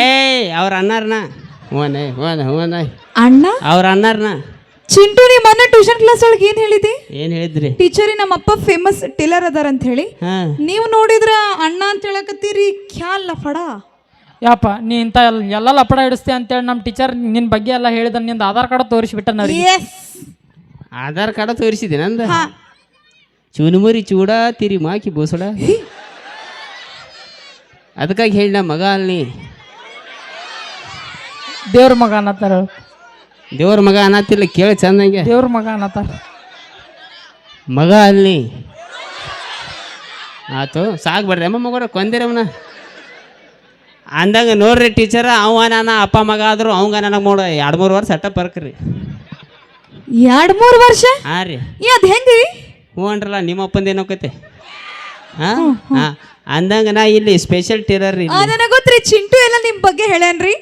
ಏಯ್ ಅವ್ರ ಅನ್ನಾರನ ಹ್ಞೂ ಹ್ಞೂ ಹ್ಞೂ ಅಣ್ಣ? ಅವ್ರ ಅನ್ನಾರನ ಚಿಂಟು ನೀ ಮೊನ್ನೆ ಟ್ಯೂಷನ್ ಕ್ಲಾಸ್ ಒಳಗೆ ಏನ್ ಹೇಳಿದಿ? ಏನು ಹೇಳಿದ್ರಿ? ಟೀಚರಿ ನಮ್ಮ ಅಪ್ಪ ಫೇಮಸ್ ಟೇಲರ್ ಅದಾರ ಅಂತ ಹೇಳಿ ಹಾಂ. ನೀವು ನೋಡಿದ್ರ ಅಣ್ಣ ಅಂತ ಹೇಳಕತ್ತೀರಿ ಖ್ಯಾಲ್ ಲಫಡ? ಯಪ್ಪ ನೀ ಇಂಥ ಎಲ್ಲ ಎಲ್ಲ ಲಪಡ ಹಿಡಿಸ್ತಿ ಅಂತೇಳಿ ನಮ್ಮ ಟೀಚರ್ ನಿನ್ನ ಬಗ್ಗೆ ಎಲ್ಲ ಹೇಳಿದ ನಿಂದ ಆಧಾರ್ ಕಾರ್ಡ್ ತೋರಿಸ್ಬಿಟ್ಟ ಅವ್ರಿಗೆ. ಎಸ್ ಆಧಾರ್ ಕಾರ್ಡ ತೋರಿಸಿದೆ ನಂದ? ಚುನುಮುರಿ ಚೂಡ ತಿರಿ ಮಾಕಿ ಬೋಸಡ. ಅದಕ್ಕಾಗಿ ಹೇಳಿ ನಮ್ಮ ಮಗ ಅಲ್ಲಿ ದೇವ್ರ ಮಗ ಅನ್ನತ್ತಾರ ದೇವ್ರ ಮಗ ಅನ್ನತ್ತಿಲ್ಲ ಕೇಳಿ ಚಂದಂಗೆ. ದೇವ್ರ ಮಗ ಅನ್ನತ್ತಾರ. ಮಗ ಅಲ್ಲಿ. ಆತು ಸಾಕು ಬರ್ರಿ ಅಮ್ಮ ಮಗರ ಕೊಂದಿರಮ್ಮನ ಅಂದಂಗ ನೋಡ್ರಿ ಟೀಚರ್ ಅವ ನಾನು ಅಪ್ಪ ಮಗ ಆದ್ರು ಅವಂಗ ನನಗೆ ನೋಡ ಎರಡು ಮೂರು ವರ್ಷ ಅಟ್ಟ ಬರ್ಕ್ರಿ ಎರಡ್ ಮೂರ್ ವರ್ಷ? ಹಾಂ ರೀ. ಏ ಅದ್ ಹೆಂಗ್ರಿ? ಹ್ಞೂ ಅನ್ರಲ್ಲ ನಿಮ್ಮ ಅಪ್ಪಂದು ಏನೋಕತೆ ಅಂದಂಗ ನಾ ಇಲ್ಲಿ ಸ್ಪೆಷಲ್ ಟೇಲರ್ ರೀ ನನಗೆ ಗೊತ್ತ್ರಿ ಚಿಂಟು ಎಲ್ಲ ನಿಮ್ ಬಗ್ಗೆ ಹೇಳೇನ್ರಿ?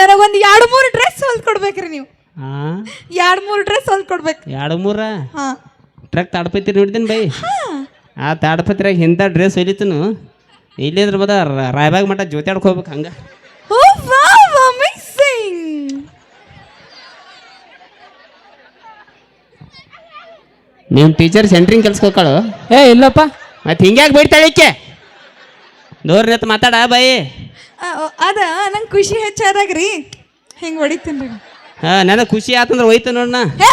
ನನಗೊಂದ್ ಎರಡ್ ಮೂರ್ ಡ್ರೆಸ್ ಹೊಲ್ದ್ ಕೊಡ್ಬೇಕ್ರಿ ನೀವು. ಹಾಂ? ಎರಡ್ ಮೂರ್ ಡ್ರೆಸ್ ಹೊಲ್ದ್ ಕೊಡ್ಬೇಕು. ಎರಡು ಮೂರ? ಹಾ. ಟ್ರಕ್ ತಾಡ್ಪತ್ರಿ ನೋಡಿದ್ದೀನಿ ಬೈ. ಆ ತಾಡ್ಪತ್ರಿಯಾಗ ಇಂಥ ಡ್ರೆಸ್ ಹೊಲಿತನು ಇಲ್ಲಿದ್ರ ಬದ ರಾಯಬಾಗ ಮಠ ಜೊತೆ ಆಡ್ಕೊ ಹೋಗ್ಬೇಕು ಹಂಗ. ನಿಮ್ಮ ಟೀಚರ್ ಸೆಂಟ್ರಿಂಗ್ ಕೆಲ್ಸಕ್ಕೆ ಏ ಇಲ್ಲಪ್ಪ. ಮತ್ತೆ ಹಿಂಗ್ಯಾಕೆ ಈಕೆ? ದೂರ ನಿಂತು ಮಾತಾಡ ಬೈ ಅದ ನಂಗೆ ಖುಷಿ ಹೆಚ್ಚಾದಾಗ್ರಿ ಹಿಂಗೆ ಹೊಡಿತೀನಿ ಹಾಂ ನನಗೆ ಖುಷಿ ಆತಂದ್ರೆ ಹೋಯ್ತು ನೋಡಣ ಹೇ!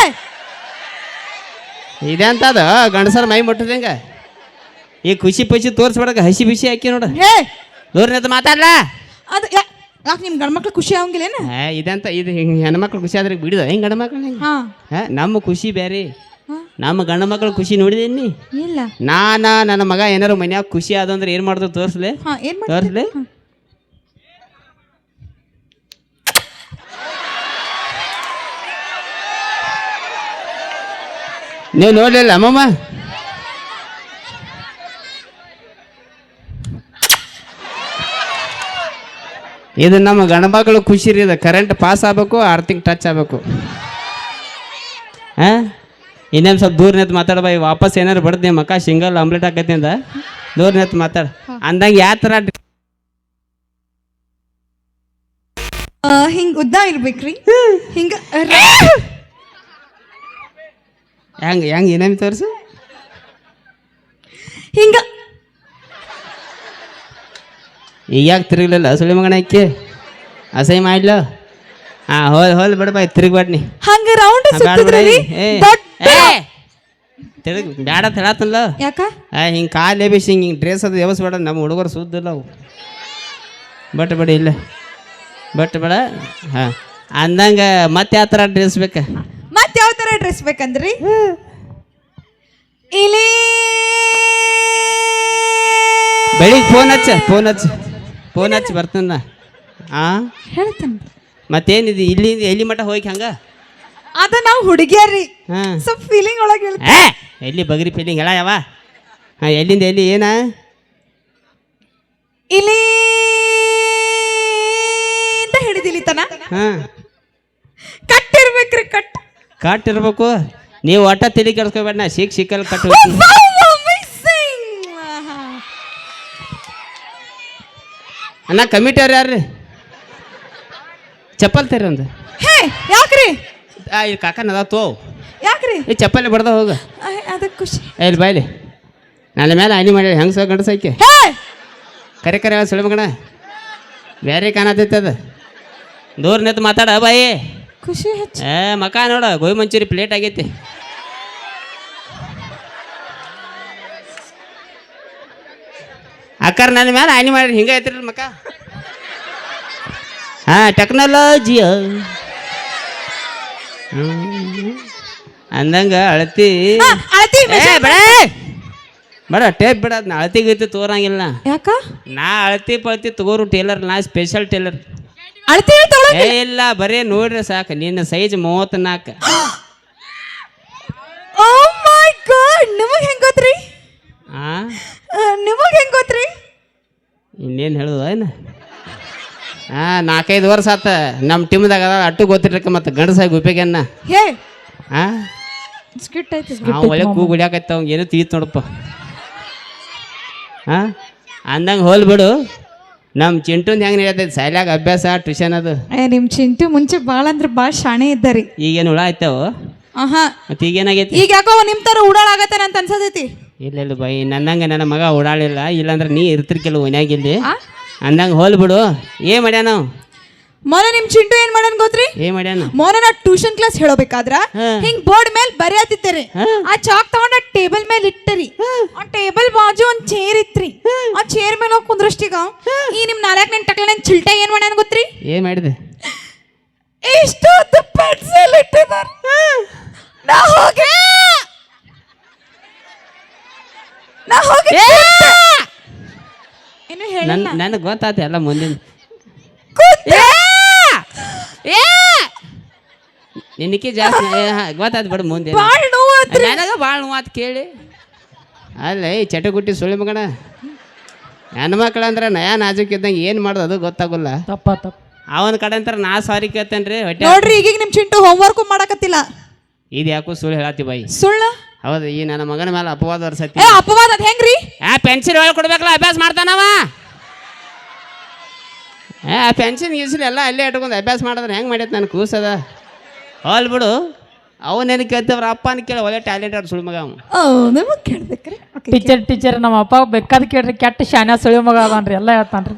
ಇದೆ ಅಂತದ ಗಂಡಸರ ಮೈ ಮುಟ್ಟದಂಗ ಈ ಖುಷಿ ಪುಷಿ ತೋರಿಸ್ಬೇಡಕ ಹಸಿ ಬಿಸಿ ಹಾಕಿ ನೋಡು. ಹೇ! ನಿಂತು ಮಾತಾಡ್ಲ? ಅದು ಯಾಕೆ ನಿಮ್ಮ ಗಂಡ್ಮಕ್ಳು ಖುಷಿ ಆಗಂಗಿಲ್ಲೇನ ಹಾ ಇದಂತ ಇದು ಹಿಂಗೆ ಹೆಣ್ಮಕ್ಳು ಖುಷಿ ಆದ್ರೆ ಬಿಡಿದ? ಹಿಂಗೆ ಗಂಡ ಮಕ್ಳು ಹಿಂಗೆ ಹಾ. ಹಾಂ ನಮ್ಮ ಖುಷಿ ಬೇರೆ. ನಮ್ಮ ಗಂಡ ಮಕ್ಳು ಖುಷಿ ನೋಡಿದೀನಿ ಇಲ್ಲ. ನಾನ ನನ್ನ ಮಗ ಏನಾರು ಮನ್ಯಾಗ ಖುಷಿ ಆದ ಅಂದ್ರೆ ಏನು ಮಾಡ್ದು ತೋರಿಸ್ಲೆ? ಹಾ ಏನ್ ತೋರಿಸ್ಲೆ? ನೀವು ನೋಡ್ಲಿಲ್ಲ ಅಮ್ಮಮ್ಮ? ಇದು ನಮ್ಮ ಗಂಡ ಮಕ್ಕಳು ಖುಷಿ ರೀ ಇದು ಕರೆಂಟ್ ಪಾಸ್ ಆಗ್ಬೇಕು ಆರ್ತಿಂಗ್ ಟಚ್ ಆಗ್ಬೇಕು. ಹಾಂ? ಇನ್ನೇನು ಸ್ವಲ್ಪ ದೂರ ನಿಂತು ಮಾತಾಡ ಬೈ ವಾಪಸ್ ಏನಾರು ಬಡ್ದು ನಿಮ್ಮ ಅಕ್ಕ ಸಿಂಗಲ್ ಆಮ್ಲೆಟ್ ಹಾಕತಿ ಅಂದ. ದೂರ ನಿಂತು ಮಾತಾಡ. ಅಂದಂಗೆ ಯಾವ ಥರ ಹಿಂಗ್ ಉದ್ದ ಇರ್ಬೇಕ್ರಿ. ಹಿಂಗ ಹೆಂಗೆ ಹೆಂಗೆ ಏನೇನು ತೋರಿಸು? ಹಿಂಗ. ಈಗ ಯಾಕೆ ತಿರುಗಲಿಲ್ಲ ಸುಳಿ ಮಗನ ಅಕ್ಕಿ ಅಸಹ್ಯ ಮಾಡ್ಲ. ಹಾ ಹೋಲ್ ಹೋಲ್ ಬಿಡ ಬಾಯ್ ತಿರುಗ್ಬೇಡ ನೀ. ಹಂಗ ರೌಂಡ್ ಸುತ್ತಿದ್ರಿ. ದೊಡ್ಡ ತಿರುಗ್ ಬ್ಯಾಡ ಅಂತ ಹೇಳತ್ತಲ್ಲ. ಯಾಕ? ಹಿಂಗೆ ಕಾಲು ಎಬಿಸಿ ಹಿಂಗೆ ಹಿಂಗೆ ಡ್ರೆಸ್ ಅದು ಎವಸ್ ಬೇಡ ನಮ್ಮ ಹುಡುಗರು ಸುದ್ದಿಲ್ಲ ಅವು. ಬಟ್ ಬೇಡ ಇಲ್ಲ. ಬಟ್ ಬೇಡ ಹಾಂ. ಅಂದಂಗೆ ಮತ್ತೆ ಯಾವ ಥರ ಡ್ರೆಸ್ ಬೇಕ? ಮತ್ತೆ ಯಾವ ಥರ ಡ್ರೆಸ್ ಬೇಕಂದ್ರಿ? ಇಲ್ಲಿ ಬೆಳಿಗ್ಗೆ ಫೋನ್ ಹಚ್ಚ ಫೋನ್ ಹಚ್ಚ ಫೋನ್ ಹಚ್ಚಿ ಬರ್ತಾನ ಹಾಂ ಹೇಳ್ತೇನೆ ಮತ್ತೇನಿದೆ ಇಲ್ಲಿ ಎಲ್ಲಿ ಮಟ್ಟ ಹೋಗಿ ಹಂಗೆ? ಅದ ನಾವು ಹುಡುಗಿಯರಿ ಹಾಂ. ಸ್ವಲ್ಪ ಫೀಲಿಂಗ್ ಒಳಗೆ ಹೇಳ್ ಏ ಎಲ್ಲಿ ಬಗ್ರಿ ಫೀಲಿಂಗ್ ಹೇಳ ಯಾವ ಹಾಂ ಎಲ್ಲಿಂದ ಎಲ್ಲಿ ಏನ? ಇಲ್ಲಿ ಅಂತ ಹಿಡಿದಿಲಿ ತನ ಹಾಂ. ಕಟ್ ಕಟ್ ಇರ್ಬೇಕು ನೀವು ಒಟ್ಟ ತಿಳಿ ಕೆಡ್ಸ್ಕೊಬೇಡ ನಾ ಸಿಕ್ ಸಿಕ್ಕಲ್ಲಿ ಕಟ್ ಹೋಗ್ತೀನಿ. ಅಣ್ಣ ಕಮಿಟಿಯವ್ರು ಯಾರು ರೀ ಚಪ್ಪಲ್ ತೇರಿ ಒಂದು ಹೇ ಯಾಕ್ರಿ? ಆ ಇಲ್ಲಿ ಕಾಕನ ಅದಾವ ತೋ. ಯಾಕ್ರಿ? ಈ ಚಪ್ಪಲಿ ಬಡ್ದ ಹೋಗು. ಅದಕ್ಕೆ ಖುಷಿ. ಇಲ್ಲಿ ಬಾಯ್ಲಿ ನನ್ನ ಮೇಲೆ ಹನಿ ಮಾಡಿ ಹೆಂಗೆ ಸಹ ಗಂಡಸಾಕಿ ಹೇ! ಕರೆ ಕರೆ ಸುಳಿ ಮಗಣ ಬೇರೆ ಕಾಣತೈತೆ ಅದು. ದೂರ ನಿಂತು ಮಾತಾಡ ಬಾಯಿ ಖುಷಿ ಹೆಚ್ಚು. ಏ ಮಕ ನೋಡ ಗೋಬಿ ಮಂಚೂರಿ ಪ್ಲೇಟ್ ಆಗೈತಿ. ಅಕ್ಕಾರ ನನ್ನ ಮೇಲೆ ಹಾನಿ ಮಾಡಿ ಹಿಂಗೆ ಐತ್ರಿ ಮಕ. ಹಾ ಟೆಕ್ನಾಲಜಿ ಅಂದಂಗ ಅಳತಿ. ಅಳ್ತಿ ಬೇಡ ಬೇಡ ಟೇಪ್ ಬಿಡ ನಾ ಅಳತಿ ಗೀತಿ ತೋರಂಗಿಲ್ಲ. ಯಾಕ? ನಾ ಅಳತಿ ಪಳತಿ ತಗೋರು ಟೇಲರ್ ನಾ ಸ್ಪೆಷಲ್ ಟೇಲರ್. ಅಳತಿ ಏ ಇಲ್ಲ ಬರೇ ನೋಡ್ರಿ ಸಾಕು ನಿನ್ನ ಸೈಜ್ ಮೂವತ್ತ್ನಾಲ್ಕು ಓ ಮೈ ಗಾಡ್ ನಿಮಗ್ ಹೆಂಗ್ ಗೊತ್ತ್ರಿ? ಆ? ನಿಮಗೆ ನಿಮಗ್ ಹೆಂಗ್ ಗೊತ್ತ್ರಿ? ಇನ್ನೇನು ಹೇಳುದ ಏನು? ಹಾಂ ನಾಲ್ಕೈದು ವರ್ಷ ಆತ. ನಮ್ಮ ಟೀಮ್ದಾಗ ಅದ ಅಟ್ಟು ಗೊತ್ತಿರ್ಲಿಕ್ಕೆ ಮತ್ತೆ ಗಂಡಸಾಗಿ ಉಪಯೋಗನ್ನ ಹೇ! ಹಾಂ ಸ್ಕಿಟ್ ಐತಿ ನಾವು ಒಳ್ಳೆ ಕೂ ಗುಡಿಯಾಕೈತ ಅವ್ಗೆ ಏನೋ ತಿಳಿತು ನೋಡಪ್ಪ. ಹಾಂ ಅಂದಂಗೆ ಹೋಲ್ ಬಿಡು. ನಮ್ಮ ಚಿಂಟು ಹೆಂಗೆ ನಡೆಯತೈತಿ? ಸೈಲಾಗ ಅಭ್ಯಾಸ ಟ್ಯೂಷನ್ ಅದು. ಏ ನಿಮ್ಮ ಚಿಂಟು ಮುಂಚೆ ಭಾಳ ಅಂದ್ರೆ ಭಾಳ ಶಾಣೆ ಇದ್ದರಿ ಈಗೇನು ಹುಳ ಆಯ್ತವು ಆಹಾ. ಮತ್ತೆ ಈಗೇನಾಗೈತಿ? ಈಗ ಯಾಕೋ ನಿಮ್ ತರ ಉಡಾಳಾಗತ್ತಾನ ಅಂತ ಅನ್ಸತೈತಿ. ಇಲ್ಲ ಇಲ್ಲ ಬೈ ನನ್ನಂಗೆ ನನ್ನ ಮಗ ಓಡಾಳಿಲ್ಲ ಇಲ್ಲಾಂದ್ರೆ ನೀ ಇರ್ತಿರ್ಕಿಲ್ಲ ಓನ್ಯಾಗಿಲ್ಲಿ ಆ? ಅಂದಂಗೆ ಹೋಲ್ ಬಿಡು. ಏ ಮಾಡ್ಯಾನ? ಮೊನ್ನೆ ನಿಮ್ ಚಿಂಟು ಏನ್ ಮಾಡನ್ ಗೊತ್ತ್ರಿ? ಏ ಮಾಡ್ಯಾನ? ಮೊನ್ನೆ ನಾ ಟ್ಯೂಷನ್ ಕ್ಲಾಸ್ ಹೇಳಬೇಕಾದ್ರ. ಹಿಂಗ್ ಬೋರ್ಡ್ ಮೇಲೆ ರೀ ಆ ಚಾಕ್ ತಗೊಂಡ ಟೇಬಲ್ ಮೇಲೆ ಇಟ್ಟರಿ. ಆ ಟೇಬಲ್ ಬಾಜು ಒಂದ್ ಚೇರ್ ಇತ್ರಿ. ಆ ಚೇರ್ ಮೇಲೆ ಹೋಗಿ ಕುಂದ್ರಷ್ಟೀಗ ಈ ನಿಮ್ ನಾಲ್ಕು ನೆನ್ ಟಕ್ಲ ನನ್ ಚಿಲ್ಟ ಏನ್ ಮಾಡ್ಯಾನ ಗೊತ್ತ್ರಿ? ಏ ಮಾಡಿದೆ? ಇಷ್ಟೊಂದು ಪೆನ್ಸಿಲ್ ಇಟ್ಟಿದಾರ. ನಾ ಹೋಗೆ ನಾ ಹೋಗಿ ಏನು ನನ್ ನನಗೆ ಗೊತ್ತಾಯ್ತು ಎಲ್ಲ ಮುಂದಿನ ನಿನಕ್ಕೆ ಜಾಸ್ತಿ ಗೊತ್ತಾಯ್ತು ಬಿಡು ಮುಂದೆ ಬಾಳ್ ನೋವು ನನಗೆ ಭಾಳ ಕೇಳಿ. ಅಲ್ಲ ಏ ಚಟಗುಟ್ಟಿ ಸುಳಿ ಮಗಣ ನನ್ನ ಮಕ್ಳು ಅಂದ್ರೆ ನಯಾ ನಾಜುಕ್ ಇದ್ದಂಗೆ ಏನು ಮಾಡೋದು ಅದು ಗೊತ್ತಾಗಲ್ಲ. ತಪ್ಪ ತಪ್ಪ. ಅವನ ಕಡೆ ಅಂತಾರೆ ನಾ ಸಾರಿ ಕೇಳ್ತೇನೆ ರೀ ಹೊಟ್ಟೆ ನೋಡ್ರಿ ಈಗೀಗ ನಿಮ್ ಚಿಂಟು ಹೋಮ್ವರ್ಕು ಮಾಡಕತ್ತಿಲ್ಲ. ಇದು ಯಾಕೋ ಸುಳ್ಳು ಹೇಳತ್ತಿ ಬಾಯಿ. ಸುಳ್ಳ? ಹೌದು ಈ ನನ್ನ ಮಗನ ಮೇಲೆ ಅಪವಾದ ವರ್ಷತಿ ಏ ಅಪವಾದ ಅದ್ ಹೆಂಗ್ರಿ? ಆ ಪೆನ್ಸಿಲ್ ಒಳಗೆ ಕೊಡ್ಬೇಕಲ್ಲ ಅಭ್ಯಾಸ ಮಾಡ್ತಾನವ? ಏ ಆ ಪೆನ್ಷನ್ ಗೀಸಿಲ್ ಎಲ್ಲ ಅಲ್ಲೇ ಇಟ್ಕೊಂಡು ಅಭ್ಯಾಸ ಮಾಡಿದ್ರೆ ಹೆಂಗೆ ಮಾಡೈತೆ ನನ್ನ ಕೂಸದ ಹೋಲ್ ಬಿಡು. ಅವನೇನು ಕೇಳ್ತವ್ರ ಅಪ್ಪನ ಕೇಳಿ ಒಳ್ಳೆ ಟ್ಯಾಲೆಂಟ್ ಅವ್ರು ಸುಳ್ಳು ಮಗ ಅವ ಓ ನಮಗ್ ಕೇಳ್ಬೇಕ್ರಿ. ಟೀಚರ್ ಟೀಚರ್ ನಮ್ಮ ಅಪ್ಪ ಬೇಕಾದ್ ಕೇಳ್ರಿ ಕೆಟ್ಟ ಶಾನ್ಯ ಸುಳಿ ಮಗ ಅದಾನ್ರಿ ಎಲ್ಲ ಹೇಳ್ತಾನ್ರಿ.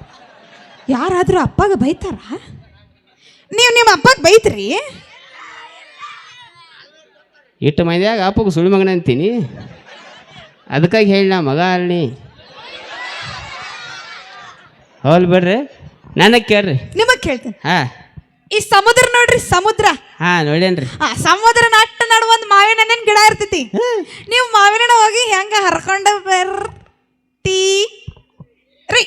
ಯಾರಾದ್ರೂ ಅಪ್ಪಗ ಬೈತಾರ? ನೀವು ನಿಮ್ಮ ಅಪ್ಪಗೆ ಬೈತ್ರಿ? ಇಟ್ಟು ಮೈದಾಗ ಅಪ್ಪಗೆ ಸುಳ್ಳು ಮಗನ ಅಂತೀನಿ. ಅದಕ್ಕಾಗಿ ಹೇಳಿ ನಾ ಮಗ ಅಲ್ಲಿ ಹೋಲ್ ಬಿಡ್ರಿ. ನನಗೆ ಕೇಳ್ರಿ. ನಿಮಗೆ ಕೇಳ್ತೀನಿ. ಹಾಂ. ಈ ಸಮುದ್ರ ನೋಡ್ರಿ ಸಮುದ್ರ. ಹಾಂ ನೋಡೇನ್ರಿ ಆ ಸಮುದ್ರ ನಟ್ಟ ನಡು ಒಂದು ಮಾವಿನ ಹಣ್ಣಿನ ಗಿಡ ಇರ್ತೈತಿ. ನೀವು ಮಾವಿನ ಹಣ್ಣು ಹೋಗಿ ಹೆಂಗ ಹರ್ಕೊಂಡು ಬರ್ತೀ? ರೀ.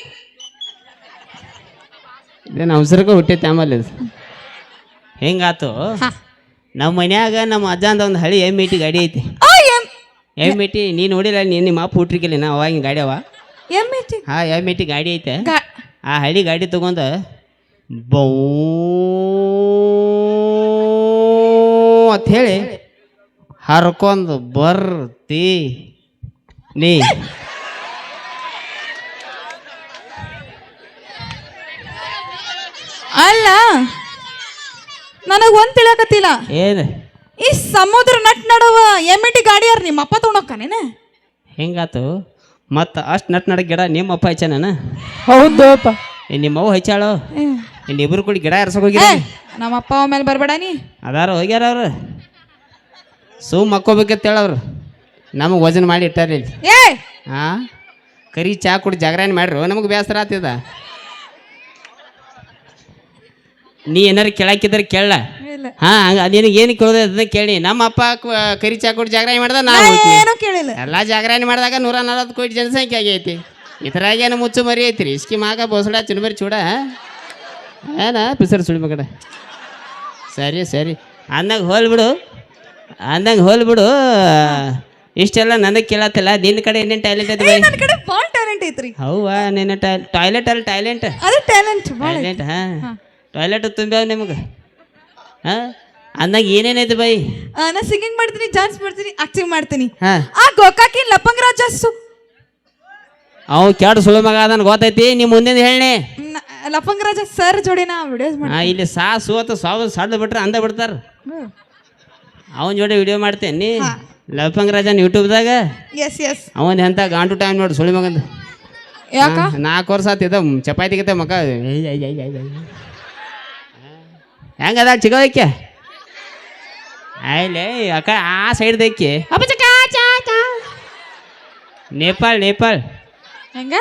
ಇದೇನು ಅವಸರಕ್ಕೆ ಹುಟ್ಟೈತೆ ಆಮೇಲೆ ಇದು. ಹೆಂಗಾತು? ಹಾ. ನಮ್ಮ ಮನ್ಯಾಗ ನಮ್ಮ ಅಜ್ಜಂದ ಒಂದು ಹಳಿ ಎಂ ಇಟಿ ಗಾಡಿ ಐತಿ. ಎಂ ಇಟಿ ನೀ ನೋಡಿಲ್ಲ ನೀನು ನಿಮ್ಮ ಅಪ್ಪ ಹುಟ್ಟಿರ್ಕಿಲ್ಲ ನಾ ಅವಾಗಿನ ಗಾಡಿ ಅವ. ಎಂ ಐತಿ ಹಾಂ ಎಂ ಇಟಿ ಗಾಡಿ ಐತೆ. ಆ ಹಳಿ ಗಾಡಿ ತಗೊಂಡು ಬೌ ಅಂತ ಹೇಳಿ ಹರ್ಕೊಂಡು ಬರ್ತಿ ನೀ. ಅಲ್ಲ ನನಗ್ ಒಂದ್ ತಿಳಿಯಕತ್ತಿಲ್ಲ ಏನು? ಈ ಸಮುದ್ರ ನಟ್ ನಡುವ ಎಂ ಟಿ ಗಾಡಿ ಯಾರು ನಿಮ್ಮ ಅಪ್ಪ ತಗೊಂಡೋಗ್ಕಾನೇನ ಹೆಂಗಾತು? ಮತ್ತು ಅಷ್ಟು ನಟ್ ನಡ ಗಿಡ ನಿಮ್ಮ ಅಪ್ಪ ಹಚ್ಚಾನ ಹೌದಪ್ಪ. ನಿಮ್ಮ ಅವ್ವ ಹಚ್ಚಾಳು ಇಲ್ಲಿ ಇಬ್ರು ಕೂಡಿ ಗಿಡ ಎರ್ಸಕ್ ಹೋಗಿರ. ನಮ್ಮ ಅಪ್ಪ ಮೇಲೆ ಬರ್ಬೇಡ ನೀ. ಅದಾರ ಹೋಗ್ಯಾರ ಅವ್ರು. ಸುಮ್ ಮಕ್ಕೋಬೇಕಂತ ಹೇಳವ್ರು ನಮಗೆ ವಜನ್ ಮಾಡಿ ಇಟ್ಟಾರ ಇಲ್ಲಿ. ಏ! ಹಾಂ ಕರಿ ಚಾ ಕುಡಿ ಜಾಗರಣೆ ಮಾಡ್ರು. ನಮಗೆ ಬೇಸರ ಆತಿದ ನೀ ಏನಾರು ಕೇಳಾಕಿದ್ರೆ ಕೇಳ ಹಾ ನಿನಗೆ ಏನು ಕೇಳೋದು ಅದನ್ನ ಕೇಳಿ. ನಮ್ಮ ಅಪ್ಪ ಕರಿ ಚಾ ಕೊಟ್ಟು ಜಾಗರಣೆ ಮಾಡ್ದ ನಾವು ಏನೂ ಕೇಳಿಲ್ಲ. ಎಲ್ಲ ಜಾಗರಣೆ ಮಾಡಿದಾಗ ನೂರ ನಲವತ್ತು ಕೋಟಿ ಜನಸಂಖ್ಯೆ ಆಗೈತಿ. ಇದ್ರಾಗ ಏನು ಮುಚ್ಚು ಮರಿ ಐತ್ರಿ. ಇಸ್ಕಿ ಮಾಗ ಬೋಸಡ ಚುನುಬರಿ ಚೂಡ ಏನ? ಪಿಸರ್ ಸುಳಿ ಮಗಡ ಸರಿ ಸರಿ. ಅಂದಂಗೆ ಹೋಲ್ ಬಿಡು. ಅಂದಂಗೆ ಹೋಲ್ ಬಿಡು. ಇಷ್ಟೆಲ್ಲ ನನಗೆ ಕೇಳತ್ತಲ್ಲ. ನಿನ್ನ ಕಡೆ ಏನೇನು ಟ್ಯಾಲೆಂಟ್ ಐತಿ ನನ್ನ ಕಡೆ ಭಾಳ ಟ್ಯಾಲೆಂಟ್ ಐತ್ರಿ. ಹೌವಾ ನಿನ್ನ ಟಾಯ್ಲೆಟ್ ಅಲ್ಲಿ ಟ್ಯಾಲೆಂಟ್ ಅದು ಟ್ಯಾಲೆಂಟ್ ಟ್ಯಾಲೆಂಟ್ ಹಾಂ. ಟಾಯ್ಲೆಟ್ ತುಂಬ್ಯಾವ ನಿಮಗೆ? ಹಾಂ? ಅಂದಾಗ ಏನೇನೈತೆ ಬೈ ನಾ ಸಿಂಗಿಂಗ್ ಮಾಡ್ತೀನಿ ಡಾನ್ಸ್ ಮಾಡ್ತೀನಿ ಆಕ್ಟಿಂಗ್ ಮಾಡ್ತೀನಿ. ಹಾಂ. ಆ ಗೋಕಾಕಿ ಲಪಂಗ್ ರಾಜಸ್ಸು ಅವು ಕೆಡ ಸುಳು ಮಗ ಅದನ್ನ ಗೊತ್ತೈತಿ? ನಿಮ್ಮ ಮುಂದಿನ ಹೇಳಿ ನ- ಲಪಂಗ್ ರಾಜ ಸರ್ ಜೋಡಿ ನಾ ವಿಡಿಯೋಸ್ ಮಾಡಿ ಹಾಂ ಇಲ್ಲಿ ಸಾ ಸೋತ ಸಾವು ಸಡ್ದು ಬಿಟ್ರೆ ಅಂದ ಬಿಡ್ತಾರ. ಅವನ ಜೋಡಿ ವಿಡಿಯೋ ಮಾಡ್ತೇನೆ ನೀ? ಲಪಂಗ್ ರಾಜನ್ ಯೂಟ್ಯೂಬ್ದಾಗ ಎಸ್ ಎಸ್ ಅವನ್ ಎಂತ ಗಾಂಟು ಟೈಮ್ ನೋಡಿ ಸುಳಿ ಮಗಂದು. ಯಾಕ? ನಾಲ್ಕು ವರ್ಷ ಆತಿದ್ದ ಚಪಾತಿ ಗತೆ ಮಕ ಹೆಂಗದ ಚಿಗೋದಕ್ಕೆ ಆಯ್ಲೆ ಅಕ್ಕ ಆ ಸೈಡ್ ದಕ್ಕಿ ನೇಪಾಳ್ ನೇಪಾಳ್. ಹೆಂಗ?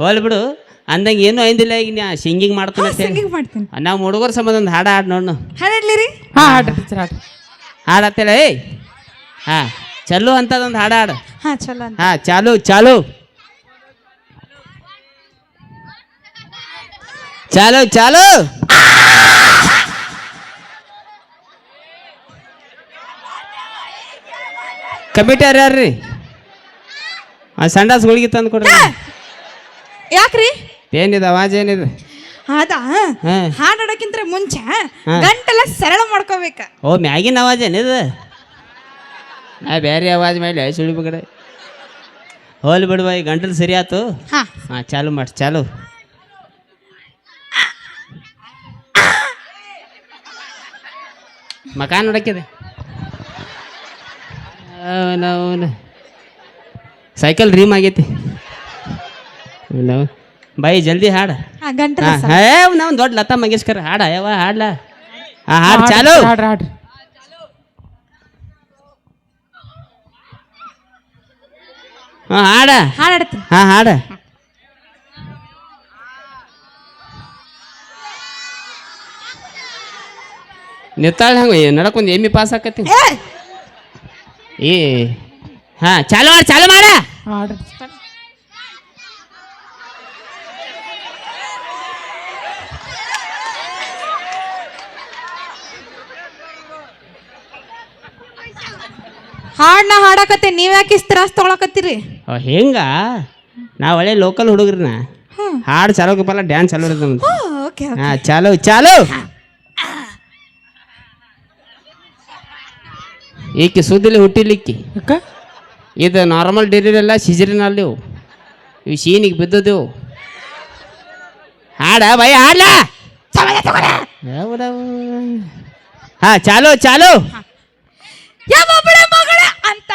ಹೋಲ್ ಬಿಡು. ಅಂದಂಗೆ ಏನು ಐಂದಿಲ್ಲ ಈಗ ನಾ ಸಿಂಗಿಂಗ್ ಮಾಡ್ತಾನೆ ಸಿಂಗಿಂಗ್ ಮಾಡ್ತೀನಿ. ನಾವು ಹುಡುಗರ ಸಂಬಂಧ ಒಂದು ಹಾಡು ಹಾಡು ನೋಡು ಹಾಡ್ಲಿ ರೀ ಹಾ ಟೀಚರ್ ಹಾಡತ್ತಲ್ಲ ಏಯ್. ಹಾಂ ಚಲು ಅಂತದೊಂದು ಹಾಡು ಹಾಡು. ಹಾ ಚಲೋ ಹಾಂ ಚಾಲು ಚಾಲು. ಚಾಲು ಚಾಲು. ಕಮಿಟಿಯರ್ ಯಾರ್ರಿ? ಆ ಸಂಡಾಸ್ ಗುಳಿಗೆ ತಂದು ಕೊಡ್ರಿ. ಯಾಕ್ರಿ? ಏನಿದೆ ಆವಾಜ್ ಏನಿದೆ? ಅದಾ ಹಾಂ. ಹಾಡ್ ಹಾಡಕ್ಕಿಂತ ಮುಂಚೆ ಗಂಟೆಲ್ಲ ಸರಳ ಮಾಡ್ಕೋಬೇಕ. ಓ ಮ್ಯಾಗಿನ ಆವಾಜ್ ಏನಿದೆ? ನಾ ಬೇರೆ ಆವಾಜ್ ಮೇಲೆ ಸುಳಿ ಕಡೆ ಹೋಲ್ ಬಿಡುವ ಈ ಗಂಟಲು ಸರಿ ಆತು. ಹಾಂ ಚಾಲು ಮಾಡಿ ಚಾಲು. ಮಕ ನೋಡಕ್ಕಿದೆ. ಅವನವನು ಸೈಕಲ್ ರೀಮ್ ಆಗೈತಿ. ಬೈ ಬಾಯಿ ಜಲ್ದಿ ಹಾಡ. ನಾವು ದೊಡ್ಡ ಲತಾ ಮಂಗೇಶ್ಕರ್. ಹಾಡ ಯಾವ ಹಾಡ್ಲ. ಹಾಡ್ ಹಾಡು ಚಾಲು. ಹಾಡ್ರಿ ಹಾಡ್ರಿ ಹಾಂ ಹಾಡ. ಹಾಡಾಡ್ತೀನಿ ಹಾಂ ಹಾಡ. ನಿತ್ತಾಳ ಹಂಗ ನಡಕೊಂದು ಎಮ್ಮಿ ಪಾಸ್ ಆಕತಿ ಏ! ಏ ಹಾ ಚಾಲು ಮಾಡ ಚಾಲು ಮಾಡ. ಹಾಡ್ರಿ ಹಾಡ್ನ ಹಾಡಕತ್ತೆ ನೀವ್ ಯಾಕೆ ತ್ರಾಸ ತೊಗೊಳಕತ್ತೀರಿ? ಹೆಂಗ? ನಾವು ಒಳ್ಳೆ ಲೋಕಲ್ ಹುಡುಗ್ರನ್ನ. ಹಾಡು ಚಾಲು ಬಲ್ಲ ಡ್ಯಾನ್ಸ್ ಚಾಲು ಇರ್ತದ ಓಕೆ ಹಾ ಚಾಲು ಚಾಲು. ಈಕೆ ಸುದ್ದಿಲಿ ಹುಟ್ಟಿಲಿಕ್ಕಿ ಅಕ್ಕ ಇದು ನಾರ್ಮಲ್ ಡೆಲಿವರಿ ಅಲ್ಲ ಸಿಜರಿನ್ ಇವು ಇವು ಶೀನಿಗೆ ಬಿದ್ದದವು ಹಾಡ ಭಯ ಹಾಡ್ಲ? ಹಾ ಚಾಲು ಚಾಲು. ಯಾವೊಬ್ಬಳ ಮಗಳ ಅಂತ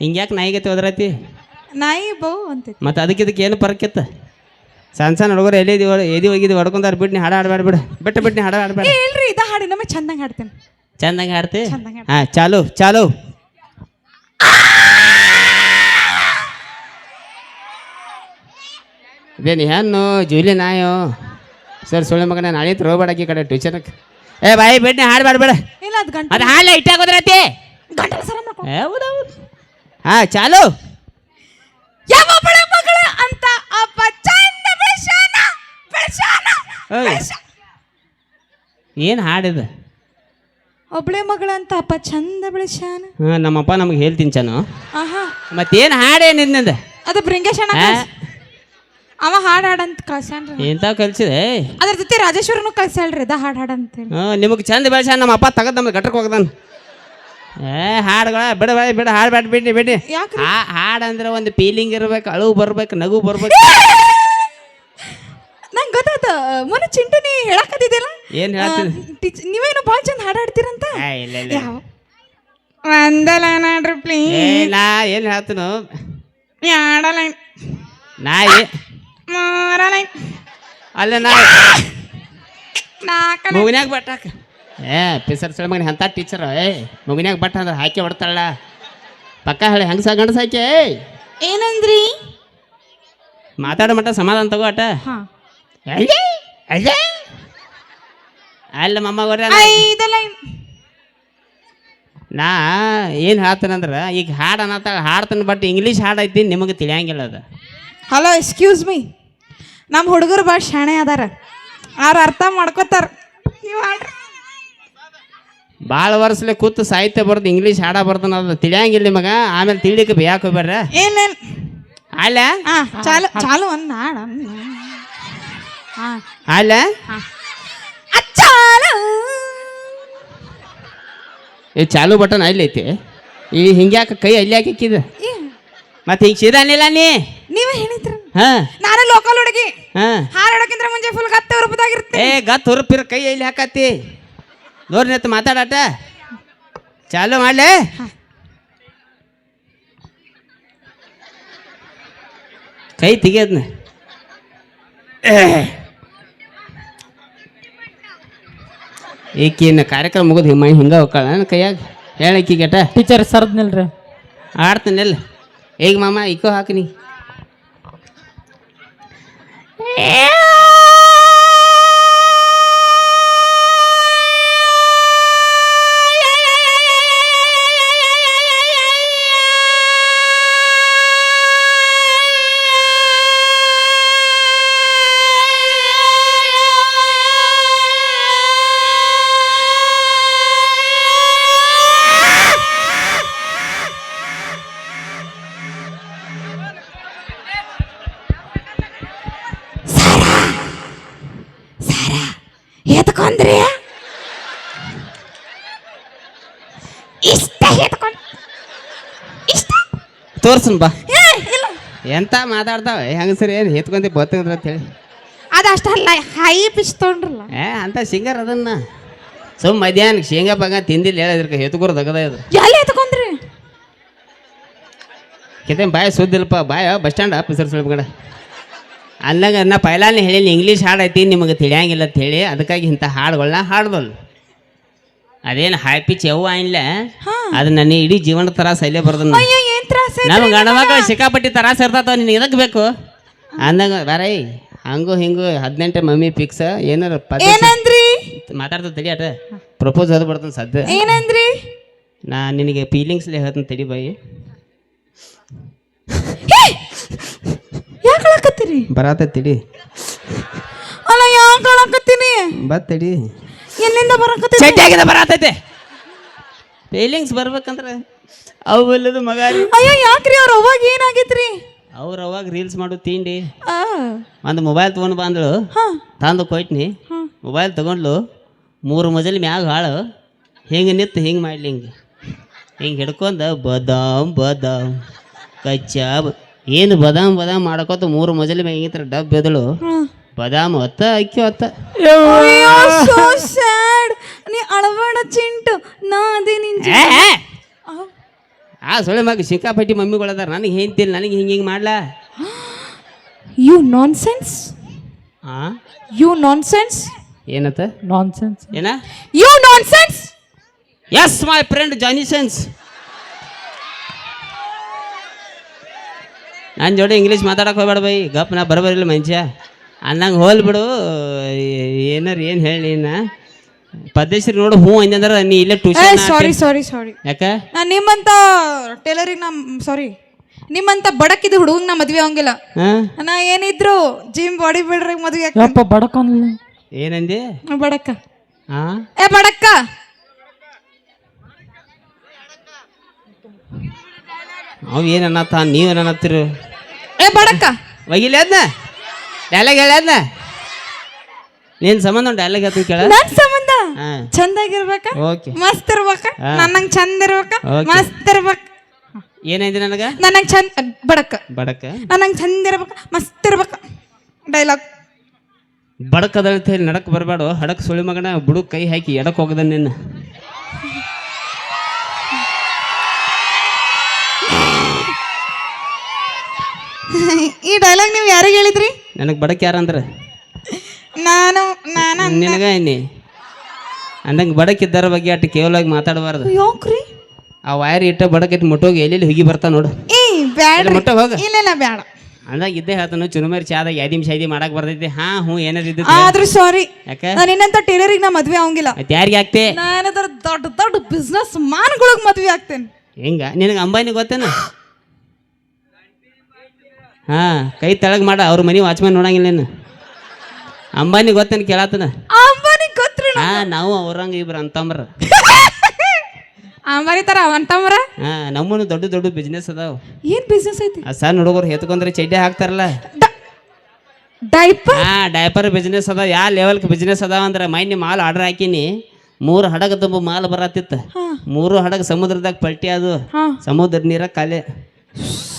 ಹಿಂಗ್ಯಾಕೆ ನಾಯಿಗೆ ಹೋದ್ರತಿ ನಾಯಿ ಬೋ ಅಂತ ಮತ್ತೆ ಅದಕ್ಕೆ ಇದಕ್ಕೆ ಏನು ಪರಕ್ಕಿತ್ತ ಸಣ್ಣ ಸಣ್ಣ ಹುಡುಗರು ಎಲ್ಲಿ ಎದಿ ಹೋಗಿದ್ದು ಹೊಡ್ಕೊಂಡಾರ ಬಿಡ್ನಿ ಹಾಡ ಹಾಡಬೇಡ ಬಿಡು. ಬಿಟ್ಟು ಬಿಡ್ನಿ ಹಾಡ ಹಾಡಬೇಡ. ಇಲ್ರಿ ಇದ ಹಾಡಿ ನಮಗೆ ಚಂದಂಗ ಹಾಡ್ತೇನೆ. ಚಂದಂಗೆ ಹಾಡ್ತಿ? ಹಾ ಚಾಲು ಚಾಲು. ಇದೇನು ಹೆಣ್ಣು ಜೂಲಿ ನಾಯೋ? ಸರ್ ಸುಳ್ಳು ಮಗನ ನಾಳೆ ಈ ಕಡೆ ಟ್ಯೂಷನ್ಗೆ ಏ ಬಾಯಿ ಬಿಡ್ನಿ ಹಾಡ್ಬೇಡ. ಬೇಡ ಇಲ್ಲ ಅದು ಗಂಟ ಅದು ಹಾಲ ಇಟ್ಟಾಗೋದ್ರತಿ ಹೌದೌದು. ಹಾ ಚಾಲು. ಯಾವೊಬ್ಬಳ ಮಗಳ ಅಂತ ಆಪ ಚಂದ ಬೆಳೆಸಾನ ಬೆಳೆಸಾನ ಓಯ್ ಏನು ಹಾಡಿದ? ಒಬ್ಳೆ ಮಗಳಂತ ಅಪ್ಪ ಚಂದ ಬೆಳೆಸಾನ ಹಾಂ ನಮ್ಮಪ್ಪ ನಮಗೆ ಹೇಳ್ತೀನಿ ಚನು. ಆಹಾ. ಮತ್ತೇನು ನಿನ್ನದ ಅದು ಬೃಂಗೇಶಣ್ಣ ಕಳ್ಸ್- ಅವ ಹಾಡ್ ಹಾಡಂತ ಕಳ್ಸ್ಯಾನ್ರಿ ಎಂತ ಕಲ್ಸಿದೆ ಅದ್ರ ಜೊತೆ ರಾಜೇಶ್ವರನು ಕಳ್ಸ್ಯಾಳ್ರಿ ಅದ ಹಾಡ್ ಹಾಡಂತ ಹೇಳಿ. ಹಾಂ ನಿಮಗೆ ಚಂದ ಬೆಳೆಸ ನಮ್ಮ ಅಪ್ಪ ತಗದ್ ನಮ್ಗೆ ಗಟ್ಟಕ್ಕೆ ಹೋಗ್ದಾನ. ಏ ಹಾಡುಗಳ ಬಿಡ ಬಾಯ್ ಬಿಡ ಹಾಡು ಬೇಡ ಬಿಡಿ ಬಿಡಿ ಯಾಕ್ರಿ? ಹಾ ಹಾಡು ಅಂದ್ರೆ ಒಂದು ಫೀಲಿಂಗ್ ಇರ್ಬೇಕು ಅಳು ಬರ್ಬೇಕು ನಗು ಬರ್ಬೇಕು. ನಂಗೆ ಗೊತ್ತಾಯ್ತು ಮೊನ್ನೆ ಚಿಂಟು ನೀ ಹೇಳಕತ್ತಿದ್ದಿಲ್ಲ. ಏನು ಹೇಳ್ತಿದ್ದೆ ಟೀಚ್- ನೀವೇನು ಭಾಳ ಚಂದ ಹಾಡ್ ಹಾಡ್ತೀರಂತ ಏ, ಇಲ್ಲ ಇಲ್ಲ ಯಾವ? ಒಂದಲ್ಲ ನಾಡ್ರಿ ಪ್ಲೀಸ್ ಏ ನಾ ಏನು ಹೇಳ್ತೀನು? ಎರಡಲ್ಲ ನಾ ಏ- ಮಾರಲ್ಲ ಅಲ್ಲ ನಾ ನಾಲ್ಕಲ್ಲ ಮುಗಿನ್ಯಾಗ ಬಟ್ಟಾಕ ಏ ಪಿಸರ್ ಸಳ ಮಗನ ಎಂಥ ಟೀಚರ್ ಏ ಮುಗಿನ್ಯಾಗ ಬಟ್ಟ ಅಂದ್ರೆ ಹಾಕಿ ಹೊಡ್ತಾಳ. ಪಕ್ಕ ಹೇಳಿ ಹೆಂಗ್ ಗಂಡಸ ಹಾಕಿ ಏಯ್. ಏನಂದ್ರಿ? ಮಾತಾಡೋ ಮಟ್ಟ ಸಮಾಧಾನ ತಗೋ ಅಟ ಹಾ. ಅಲ್ಲ. ನಾ ಏನು ಹೇಳ್ತಾನಂದ್ರೆ ಈಗ ಹಾಡು ಅನ್ನತ್ತಾಗ ಹಾಡ್ತಾನೆ ಬಟ್ ಇಂಗ್ಲೀಷ್ ಹಾಡು ಐತಿ ನಿಮಗೆ ತಿಳಿಯಂಗಿಲ್ಲ ಅದು. ಹಲೋ ಎಕ್ಸ್ಕ್ಯೂಸ್ ಮೀ ನಮ್ಮ ಹುಡುಗರು ಭಾಳ ಶಾಣೆ ಅದಾರ. ಅವ್ರು ಅರ್ಥ ಮಾಡ್ಕೋತಾರ. ನೀವು ಹಾಡ್ರಿ. ಭಾಳ ವರ್ಷಲೆ ಕೂತು ಸಾಹಿತ್ಯ ಬರ್ದು ಇಂಗ್ಲೀಷ್ ಹಾಡ ಬರ್ದನ ಅದು ತಿಳಿಯಂಗಿಲ್ಲ ನಿಮಗೆ. ಆಮೇಲೆ ತಿಳಿಲಿಕ್ಕೆ ಬೇಯಾಕೆ ಹೋಗ್ಬೇಡ್ರ ಏನೇನ್ ಅಲ್ಲ? ಹಾ ಚಾಲು ಚಾಲು ಒಂದು ಹಾಡ ಅಲ್ಲ? ಚಾಲು ಈ ಚಾಲು ಬಟನ್ ಅಲ್ಲಿ ಐತಿ ಈ ಹಿಂಗ್ಯಾಕ ಕೈ ಅಲ್ಲಿ ಹಾಕಿಕ್ಕಿದ? ಮತ್ತೆ ಹಿಂಗೆ ಸೀದಾನಿಲ್ಲ ನೀ? ನೀವೇ ಹೇಳಿದ್ರ? ಹಾಂ. ನಾನು ಲೋಕಲ್ ಹುಡುಗಿ. ಹಾಂ. ಹಾಡೋಕ್ಕಿಂತ ಮುಂಚೆ ಫುಲ್ ಗತ್ತೆ ಹುರುಪದಾಗಿರುತ್ತೆ. ಏ ಗತ್ ಹುರುಪಿರ ಕೈ ಎಲ್ಲಿ ಹಾಕತ್ತಿ? ನೋಡ್ರಿ ನಿಂತು ಮಾತಾಡಟ. ಚಾಲು ಮಾಡ್ಲೆ. ಕೈ ತೆಗಿಯದ್ನ. ಈಕಿನ ಕಾರ್ಯಕ್ರಮ ಮುಗಿದು ಹಿಂಗ ಹಿಂಗೆ ಹೋಗ್ಕಳ. ನನ್ನ ಕೈಯಾಗ? ಹೇಳಕ್ಕಿ ಗಟ. ಟೀಚರ್ ಸರ್ದ್ನಿಲ್ರಿ. ಆಡ್ತೀನಿಲ್ಲ. ಈಗ ಮಾಮ ಇಕೋ ಹಾಕಿನಿ ಅಂದ್ರಿ ಇಷ್ಟ ಇಷ್ಟ? ತೋರ್ಸನ್ ಬಾ. ಏ ಇಲ್ಲ. ಎಂತ ಮಾತಾಡ್ತಾವ? ಹೆಂಗ ಸರಿ ಏನು ಹೇತ್ಕೊಂತಿ ಬರ್ತಂದ್ರ ಅಂತ ಹೇಳಿ ಅದು ಅಷ್ಟಲ್ಲ ಹೈ ಪಿಚ್ ತೊಗೊಂಡ್ರಲ್ಲ ಏ ಅಂತ ಸಿಂಗರ್ ಅದನ್ನ. ಸೊ ಮಧ್ಯಾಹ್ನ ಶೇಂಗಾ ಪಾಗ ತಿಂದಿಲ್ಲ ಹೇಳಿದ್ರಕ ಹೆತ್ಗುರು ತಗದ ಇದು. ಎಲ್ಲಿ ಎತ್ಕೊಂಡ್ರಿ? ಕಿತೆ ಬಾಯ ಸುದ್ದಿಲ್ಪ ಬಾಯ ಬಸ್ ಸ್ಟ್ಯಾಂಡ್ ಆಫೀಸರ್ ಸುಳ್ಬಿಗಡೆ ಅಲ್ಲಾಗ ನಾ ಪೈಲಾನೆ ಹೇಳಿ ಇಂಗ್ಲೀಷ್ ಹಾಡೈತಿ ಐತಿ ನಿಮಗೆ ತಿಳಿಯಂಗಿಲ್ಲ ಅಂತ ಹೇಳಿ ಅದಕ್ಕಾಗಿ ಇಂಥ ಹಾಡುಗಳನ್ನ ಹಾಡ್ದಲ್ ಅದೇನು ಹೈ ಪಿಚ್ ಇಲ್ಲ ಹಾ. ಅದು ನನ್ನ ಇಡೀ ಜೀವನ ತ್ರಾಸ ಇಲ್ಲೇ ಬರ್ದ ನಮ್ಮ ಗಂಡ ಮಕ್ಕಳು ಸಿಕ್ಕಾಪಟ್ಟಿ ತ್ರಾಸ ಇರ್ತಾವ ನಿನಗೆ ಇದಕ್ಕೆ ಬೇಕು? ಅಂದಂಗ ಬರೈ ಹಂಗು ಹಿಂಗು ಹದಿನೆಂಟು ಮಮ್ಮಿ ಫಿಕ್ಸ್ ಏನಾರ ಮಾತಾಡ್ತದ ತಡಿ ಅಟ ಪ್ರಪೋಸ್ ಅದು ಬರ್ತದೆ ಸದ್ಯ ಏನಂದ್ರಿ? ನಾ ನಿನಗೆ ಫೀಲಿಂಗ್ಸ್ಲೇ ಹೇಳ್ತೀನಿ ತಡಿ ಬಾಯಿ. ಯಾಕೆ ಅಳಕತ್ತೀರಿ ಬರಾತ ತಡಿ ಅಲ್ಲ ಯಾಕೆ ಅಳಕತ್ತೀನಿ ಬಾ ಎಲ್ಲಿಂದ ಎಲ್ಲಿಂದ ಬರಕತ್ತೀನಿ ಆಗಿದೆ ಬರಾತೈತೆ. ಫೀಲಿಂಗ್ಸ್ ಬರ್ಬೇಕಂದ್ರೆ ಅವು ಇಲ್ಲದ ಮಗ ರೀ. ಅಯ್ಯೋ ಯಾಕ್ರಿ ಅವ್ರ ಅವಾಗ ಏನಾಗೈತ್ರಿ? ಅವ್ರು ಅವಾಗ ರೀಲ್ಸ್ ಮಾಡು ತಿಂಡಿ. ಆ. ಒಂದು ಮೊಬೈಲ್ ತೊಗೊಂಡು ಬಂದಳು. ಹಾ. ತಂದು ಕೊಯ್ಟ್ನಿ ಹಾ. ಮೊಬೈಲ್ ತಗೊಂಡ್ಲು. ಮೂರು ಮಜಲ್ ಮ್ಯಾಗ ಹಾಳು. ಹಿಂಗೆ ನಿತ್ತು ಹಿಂಗೆ ಮಾಡ್ಲಿ ಹಿಂಗೆ. ಹಿಂಗೆ ಹಿಡ್ಕೊಂಡ ಬದಾಮ್ ಬದಾಮ್ ಕಚ್ಚಾಬ್. ಏನು ಬದಾಮ್ ಬದಾಮ್ ಮಾಡ್ಕೋತ ಮೂರು ಮಜಲ್ ಮ್ಯಾಗ ಹಿಂಗಿತ್ರ ಡಬ್ ಬೆದಳು ಹಾ. ಬದಾಮ್ ಹೊತ್ತ ಅಕ್ಕಿ ಹೊತ್ತ ಅಯ್ಯೋ ಸೋ ಸ್ಯಾಡ್ ನೀ ಅಳವಾಡ ಚಿಂಟು. ನಾ ಅದೇ ನಿನ್ ಜೊ-. ಆ, ಆ ಸೊಳ್ಳೆ ಮಗ ಸಿಕ್ಕಾಪಟ್ಟಿ ಮಮ್ಮಿಗಳದಾರ ನನಗೆ ಹೇಳ್ತಿಲ್ಲ ನನಗೆ ಹಿಂಗೆ ಹಿಂಗೆ ಮಾಡ್ಲಾ? ಯು ನಾನ್ ಸೆನ್ಸ್ ಆ? ಯು ನಾನ್ ಸೆನ್ಸ್ ಏನತ್ತ? ನಾನ್ ಸೆನ್ಸ್ ಏನ? You nonsense yes my friend Johnny ನನ್ನ ಜೋಡಿ ಇಂಗ್ಲೀಷ್ ಮಾತಾಡಕ್ಕೆ ಹೋಗ್ಬೇಡ ಬೈ. ಗಪ್ ನಾ ಬರಬರಿಲ್ಲ ಮನುಷ್ಯ ಅನ್ನಂಗೆ ಹೋಲ್ ಬಿಡು. ಏನರ ಏನು ಹೇಳಿ ನಾ ಪದ್ಧೇಶ್ವರಿ ನೋಡು ಹ್ಞೂ ಅಂದ್ರೆ ನೀ ಇಲ್ಲೇ ಟ್ಯೂಷನ್ ಸಾರಿ ಸಾರಿ ಸಾರಿ ಯಾಕ? ನಾನು ನಿಮ್ಮಂತ ಟೇಲರಿಗೆ ನಾ ಸಾರಿ ನಿಮ್ಮಂತ ಬಡಕಿದ ಹುಡುಗನ ನಾ ಮದ್ವೆ ಆಗಂಗಿಲ್ಲ. ಹಾ? ನಾ ಏನಿದ್ರು ಜಿಮ್ ಬಾಡಿ ಬಿಲ್ಡರ್ ಮದ್ವೆ ಯಾಕಪ್ಪ ಬಡಕ ಏನಂದಿ? ಬಡಕ್ಕ ಹಾಂ ಏ ಬಡಕ್ಕ ಅವ್ ಏನು ಅನ್ನತ್ತ? ನೀವು ಏನು ಅನ್ನತ್ತೀರಿ? ಏ ಬಡಕ್ಕ. ಒಗಿಲ್ಲ ಅದ್ನ? ಡೈಲಾಗ್ ಹೇಳ್ಯಾದ್ನ ನೀನು ಸಂಬಂಧ ಡೈಲಾಗ್ ಹೇಳ್ತೀನಿ ಕೇಳ. ನನ್ ಸಂಬಂಧ? ಹಾಂ. ಚಂದಾಗಿರ್ಬೇಕ? ಓಕೆ ಮಸ್ತ್ ಇರ್ಬೇಕ. ನನ್ನಂಗ್ ಚಂದ ಇರ್ಬೇಕ? Okay. ಮಸ್ತ್ ಇರ್ಬೇಕ? ಏನೈತಿ ನನಗೆ? ನನಗ್ ಚಂದ ಬಡಕ ಬಡಕ ನನಂಗ್ ಚಂದ ಇರ್ಬೇಕ? ಮಸ್ತ್ ಇರ್ಬೇಕ? ಡೈಲಾಗ್ ಬಡಕದಂತ ಹೇಳಿ ನಡಕ್ ಬರಬೇಡ. ಹಡಕ್ ಸುಳಿ ಮಗನ ಬುಡು ಕೈ ಹಾಕಿ ಎಡಕ್ ಹೋಗದ ನಿನ್ನ. ಈ ಡೈಲಾಗ್ ನೀವು ಯಾರಿಗೆ ಹೇಳಿದ್ರಿ? ನನಗೆ ಬಡಕ್ ಯಾರಂದ್ರೆ ನಾನು ನಾನು ನಿನಗ ಇನ್ನಿ ಅಂದಂಗೆ ಬಡಕ್ ಇದ್ದಾರ ಬಗ್ಗೆ ಅಟ್ಟು ಕೇವಲವಾಗಿ ಮಾತಾಡಬಾರ್ದು. ಯಾಕ್ರಿ? ಆ ವೈರ್ ಇಟ್ಟ ಬಡಕ್ ಇಟ್ಟು ಮುಟ್ಟೋಗಿ ಎಲ್ಲಿ ಹುಗಿ ಬರ್ತಾ ನೋಡು. ಏ ಬ್ಯಾಡ ಇಲ್ಲಿ ಮುಟ್ಟ ಹೋಗ. ಇಲ್ಲ ಇಲ್ಲ ಬ್ಯಾಡ. ಅಂದಾಗ ಇದ್ದೇ ಹೇಳ್ತಾನು ಚುರುಮರಿ ಚಾದ ಯಾದಿಮ್ ಶಾದಿ ಮಾಡಕ್ ಬರ್ತೈತಿ. ಹಾ ಹ್ಞೂ ಏನಾರ ಇದ್ದೈತಿ ಆದ್ರೂ ಸಾರಿ ಯಾಕೆ? ನಾನು ಇನ್ನಂತ ಟೇಲರಿಗೆ ನಾ ಮದ್ವೆ ಆಗಂಗಿಲ್ಲ. ಮತ್ತೆ ಯಾರಿಗೆ ಆಗ್ತೆ? ನಾನು ಅದರ ದೊಡ್ಡ ದೊಡ್ಡ ಬಿಸ್ನೆಸ್ ಮಾನ್ಗಳಿಗೆ ಮದ್ವೆ ಆಗ್ತೇನೆ. ಹೆಂಗ? ನಿನಗೆ ಅಂಬಾನಿ ಗೊತ್ತೇನ? ಹಾ ಕೈ ತೆಳಗ್ ಮಾಡ ಅವ್ರ ಮನೆ ವಾಚ್ಮ್ಯಾನ್ ನೋಡಂಗಿಲ್ಲ ನೀನು. ಅಂಬಾನಿ ಗೊತ್ತೇನು ಕೇಳತ್ತನ ಅಂಬಾನಿ ಗೊತ್ತ್ರಿ ಹಾ ನಾವು ಅವ್ರಂಗ ಇಬ್ರು ಅಂತಂಬ್ರ. ಅಂಬಾನಿ ತರ ಅಂತಂಬ್ರ? ಹಾ ನಮ್ಮನು ದೊಡ್ಡ ದೊಡ್ಡ ಬಿಸ್ನೆಸ್ ಅದಾವ. ಏನ್ ಬಿಸ್ನೆಸ್ ಐತಿ? ಆ ಸಣ್ಣ ಹುಡುಗರು ಎತ್ಕೊಂಡ್ರೆ ಚಡ್ಡಿ ಹಾಕ್ತಾರಲ್ಲ. ಡೈಪರ್ ಹಾ ಡೈಪರ್ ಬಿಸ್ನೆಸ್ ಅದಾವ. ಯಾವ ಲೆವೆಲ್ಗೆ ಬಿಸ್ನೆಸ್ ಅದಾವ ಅಂದ್ರೆ ಮೈನಿ ಮಾಲ್ ಆರ್ಡರ್ ಹಾಕಿನಿ ಮೂರು ಹಡಗ ತುಂಬ ಮಾಲ್ ಬರತ್ತಿತ್ತು. ಮೂರು ಹಡಗ ಸಮುದ್ರದಾಗ ಪಲ್ಟಿ ಅದು ಸಮುದ್ರ ನೀರ ಖಾಲಿ.